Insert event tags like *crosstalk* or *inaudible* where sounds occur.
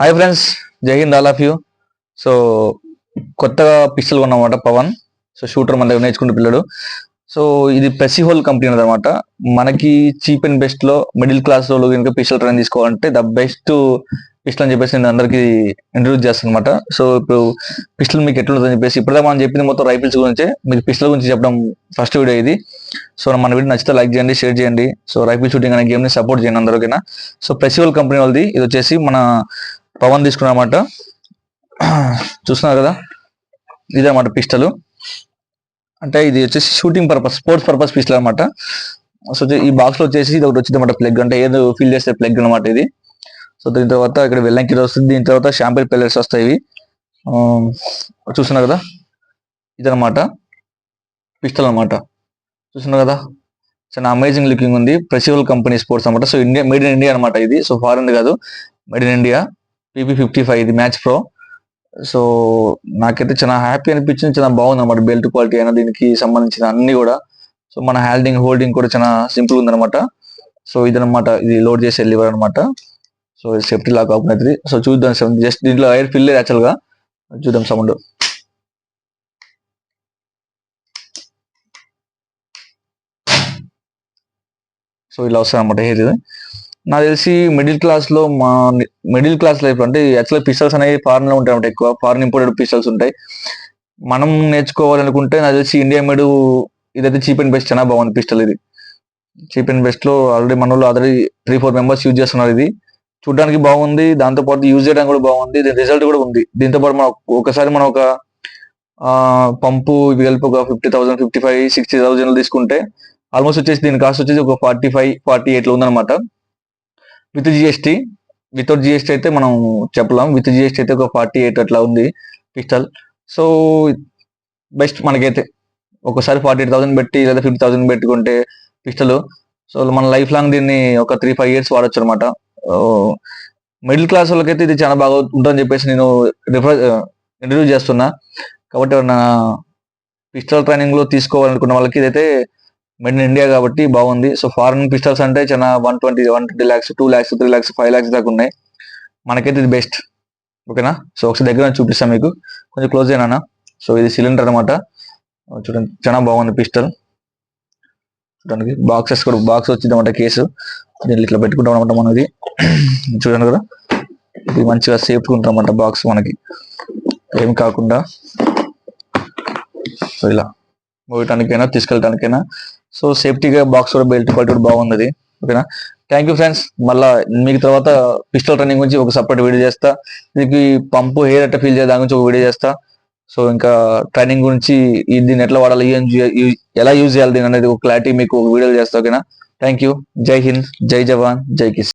Hi friends Jai Hind all of you so కొత్తగా pistol కొన్నమాట Pawan. So shooter మన దగ్గర నేర్చుకుంటే పిల్లడు. సో ఇది పెసిహోల్ కంపెనీ అనమాట మనకి చీప్ అండ్ బెస్ట్లో మిడిల్ క్లాస్లో కనుక పిస్టల్ ట్రైన్ తీసుకోవాలంటే ద బెస్ట్ పిస్టల్ అని చెప్పేసి నేను అందరికి ఇంట్రడ్యూస్ చేస్తాను అనమాట సో ఇప్పుడు పిస్టల్ మీకు ఎట్లుంటుందని చెప్పేసి ఇప్పుడే మనం చెప్పింది మొత్తం రైఫిల్స్ గురించి. మీకు పిస్టల్ గురించి చెప్పడం ఫస్ట్ వీడియో ఇది. సో మన వీడియో నచ్చితే లైక్ చేయండి షేర్ చేయండి. సో రైఫిల్ షూటింగ్ అనే గేమ్ని సపోర్ట్ చేయండి అందరికైనా. సో ప్రెసివల్ కంపెనీ వాళ్ళది. ఇది వచ్చేసి మన పవన్ తీసుకున్నమాట చూస్తున్నారు కదా? ఇది అనమాట పిస్టల్. అంటే ఇది వచ్చేసి shooting purpose sports purpose pistol అనమాట సో ఈ బాక్స్లో వచ్చేసి ఇది ఒకటి వచ్చింది అనమాట ప్లగ్ అంటే ఏదో ఫిల్ చేస్తే ప్లగ్ అనమాట ఇది. సో దీని తర్వాత ఇక్కడ వెల్లంకి వస్తుంది దీని తర్వాత షాంపిల్ పెల్లెట్స్ వస్తాయి ఇవి. ఆ, చూస్తున్నారు కదా? ఇదనమాట పిస్టల్ అనమాట చూస్తున్నారు కదా? చాలా అమేజింగ్ లుకింగ్ ఉంది. ప్రెసివల్ కంపెనీ స్పోర్ట్స్ అనమాట so India made in India అనమాట ఇది. సో ఫారెన్ కాదు. Made in India PP fifty five ఇది మ్యాచ్ ప్రో. సో నాకైతే చాలా హ్యాపీ అనిపించింది చాలా బాగుంది అనమాట బెల్ట్ క్వాలిటీ అయినా దీనికి సంబంధించిన అన్ని కూడా. సో మన హ్యాండింగ్ హోల్డింగ్ కూడా చాలా సింపుల్ ఉంది అనమాట సో ఇదనమాట ఇది లోడ్ చేసే లివర్ అనమాట సో సేఫ్టీ లాక్ ఓపెన్ అవుతుంది సో చూద్దాం జస్ట్ దీంట్లో ఎయిర్ ఫిల్ లేదు యాక్చువల్గా చూద్దాం సౌండ్ సో ఇలా వస్తుంది అనమాట హెయిర్ నాకు తెలిసి మిడిల్ క్లాస్లో మా మిడిల్ క్లాస్ లైఫ్ అంటే యాక్చువల్గా పిస్టల్స్ అనేవి ఫారెన్లో ఉంటాయి ఎక్కువ. ఫారెన్ ఇంపోర్టెడ్ పిస్టల్స్ ఉంటాయి. మనం నేర్చుకోవాలనుకుంటే నాకు తెలిసి ఇండియా మేడ్ ఇదైతే చీప్ అండ్ బెస్ట్ చాలా బాగుంది పిస్టల్ ఇది. చీప్ అండ్ బెస్ట్లో ఆల్రెడీ మన వాళ్ళు already three four members use చేస్తున్నారు ఇది. చూడడానికి బాగుంది దాంతో పాటు యూజ్ చేయడానికి కూడా బాగుంది దీని రిజల్ట్ కూడా ఉంది. దీంతో పాటు మనం ఒకసారి మనం ఒక పంపు ఇవి కలిపి ఒక fifty thousand fifty five sixty thousand తీసుకుంటే ఆల్మోస్ట్ వచ్చేసి దీని కాస్ట్ వచ్చేసి ఒక ఫార్టీ ఫైవ్ ఫార్టీ ఎయిట్లో ఉందన్నమాట. విత్ జిఎస్టీ వితౌట్ జిఎస్టీ అయితే మనం చెప్పలేం. విత్ జిఎస్టీ అయితే ఒక ఫార్టీ ఎయిట్ అట్లా ఉంది పిస్టల్ సో బెస్ట్ మనకైతే ఒకసారి ఫార్టీ ఎయిట్ థౌసండ్ పెట్టి లేదా ఫిఫ్టీ థౌసండ్ పెట్టుకుంటే పిస్టల్ సో మన లైఫ్ లాంగ్ దీన్ని ఒక త్రీ ఫైవ్ ఇయర్స్ వాడచ్చు అనమాట మిడిల్ క్లాస్ వాళ్ళకైతే ఇది చాలా బాగా ఉంటుందని చెప్పేసి నేను రిఫర్ ఇంట్రడ్యూస్ uh, చేస్తున్నా. కాబట్టి నా పిస్టల్ ట్రైనింగ్లో తీసుకోవాలనుకున్న వాళ్ళకి ఇదైతే మేడ్ ఇన్ ఇండియా కాబట్టి బాగుంది. సో ఫారెన్ పిస్టల్స్ అంటే చాలా one twenty one twenty lakhs two lakhs three lakhs five lakhs దాకా ఉన్నాయి. మనకైతే ఇది బెస్ట్ ఓకేనా సో ఒకసారి దగ్గర చూపిస్తాను మీకు. కొంచెం క్లోజ్ అయినా సో ఇది సిలిండర్ అనమాట oh, చూడండి చాలా బాగుంది పిస్టల్ చూడండి బాక్సెస్ కూడా బాక్స్ వచ్చింది అనమాట కేసు దీన్ని ఇట్లా పెట్టుకుంటాం అనమాట మనం ఇది. *clears throat* చూడండి కదా. ఇది మంచిగా సేఫ్ ఉంటుంది అనమాట బాక్స్ మనకి. ఏం కాకుండా. సో ఇలా. మూవటానికైనా తీసుకెళ్ళటానికైనా. సో సేఫ్టీగా బాక్స్ కూడా బెల్ట్ క్వాలిటీ కూడా బాగుంది అది. ఓకేనా? థ్యాంక్ యూ ఫ్రెండ్స్ మళ్ళీ మీకు తర్వాత పిస్టల్ రన్నింగ్ గురించి ఒక సపరేట్ వీడియో చేస్తా. దీనికి పంపు హెయిర్ అట్ట ఫీల్ చేయాలి దాని గురించి ఒక వీడియో చేస్తా. సో ఇంకా ట్రైనింగ్ గురించి దీన్ని ఎట్లా వాడాలి ఏం ఎలా యూజ్ చేయాలి దీని అనేది ఒక క్లారిటీ మీకు ఒక వీడియో చేస్తా. ఓకేనా? థ్యాంక్ యూ జై హింద్ జై జవాన్ జై కిస్